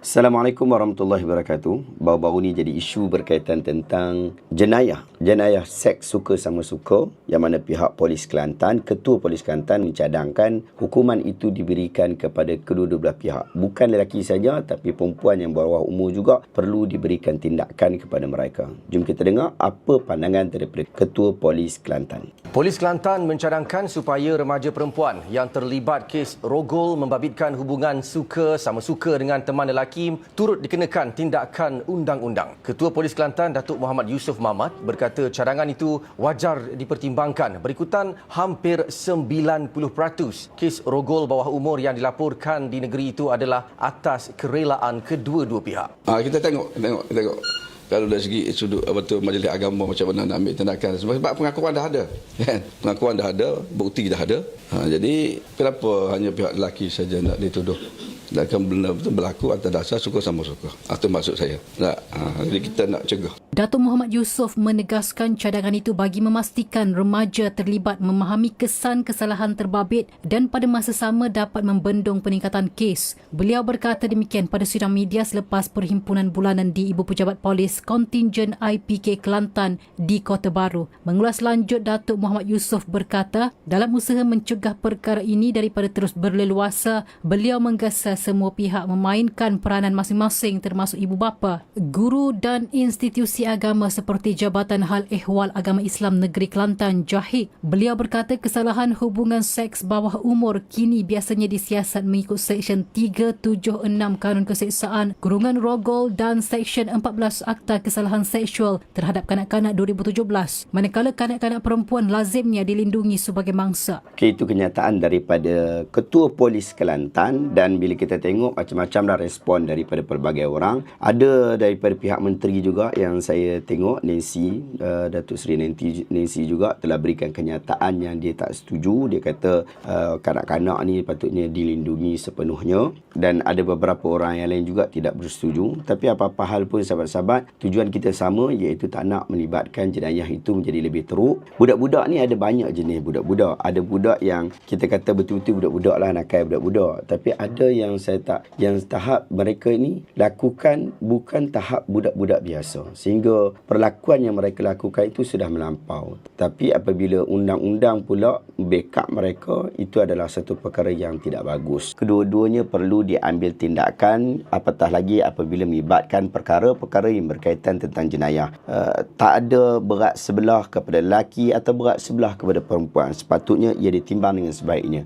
Assalamualaikum warahmatullahi wabarakatuh. Baru-baru ni jadi isu berkaitan tentang jenayah. Jenayah seks suka sama suka yang mana pihak polis Kelantan, ketua polis Kelantan mencadangkan hukuman itu diberikan kepada kedua-dua belah pihak. Bukan lelaki saja tapi perempuan yang bawah umur juga perlu diberikan tindakan kepada mereka. Jom kita dengar apa pandangan daripada ketua polis Kelantan. Polis Kelantan mencadangkan supaya remaja perempuan yang terlibat kes rogol membabitkan hubungan suka sama suka dengan teman lelaki hakim turut dikenakan tindakan undang-undang. Ketua Polis Kelantan Datuk Muhammad Yusof Mamat berkata cadangan itu wajar dipertimbangkan berikutan hampir 90% kes rogol bawah umur yang dilaporkan di negeri itu adalah atas kerelaan kedua-dua pihak. Ha, kita tengok, tengok, tengok. Kalau dari segi sudut betul majlis agama macam mana nak ambil tindakan sebab pengakuan dah ada kan pengakuan dah ada bukti dah ada ha, jadi kenapa hanya pihak lelaki saja nak dituduh dan akan berlaku atas dasar suka sama suka. Itu maksud saya. Tak, ha, jadi kita nak cegah. Datuk Muhammad Yusof menegaskan cadangan itu bagi memastikan remaja terlibat memahami kesan kesalahan terbabit dan pada masa sama dapat membendung peningkatan kes. Beliau berkata demikian pada sidang media selepas perhimpunan bulanan di Ibu Pejabat Polis Kontingen IPK Kelantan di Kota Baru. Mengulas lanjut Datuk Muhammad Yusof berkata, dalam usaha mencegah perkara ini daripada terus berleluasa, beliau menggasas semua pihak memainkan peranan masing-masing termasuk ibu bapa, guru dan institusi agama seperti Jabatan Hal Ehwal Agama Islam Negeri Kelantan Jahik. Beliau berkata kesalahan hubungan seks bawah umur kini biasanya disiasat mengikut Seksyen 376 Kanun Keseksaan, Kurungan Rogol dan Seksyen 14 Akta Kesalahan Seksual terhadap kanak-kanak 2017. Manakala kanak-kanak perempuan lazimnya dilindungi sebagai mangsa. Okay, itu kenyataan daripada Ketua Polis Kelantan dan bila kita kita tengok macam-macam dah respon daripada pelbagai orang. Ada daripada pihak menteri juga yang saya tengok Nancy, uh, Datuk Seri Nancy, Nancy juga telah berikan kenyataan yang dia tak setuju. Dia kata uh, kanak-kanak ni patutnya dilindungi sepenuhnya dan ada beberapa orang yang lain juga tidak bersetuju. Tapi apa-apa hal pun sahabat-sahabat, tujuan kita sama iaitu tak nak melibatkan jenayah itu menjadi lebih teruk. Budak-budak ni ada banyak jenis budak-budak. Ada budak yang kita kata betul-betul budak-budak lah nakal budak-budak. Tapi ada yang saya tak yang tahap mereka ini lakukan bukan tahap budak-budak biasa. Sehingga perlakuan yang mereka lakukan itu sudah melampau. Tapi apabila undang-undang pula backup mereka itu adalah satu perkara yang tidak bagus. Kedua-duanya perlu diambil tindakan apatah lagi apabila melibatkan perkara-perkara yang berkaitan tentang jenayah. Uh, tak ada berat sebelah kepada lelaki atau berat sebelah kepada perempuan. Sepatutnya ia ditimbang dengan sebaiknya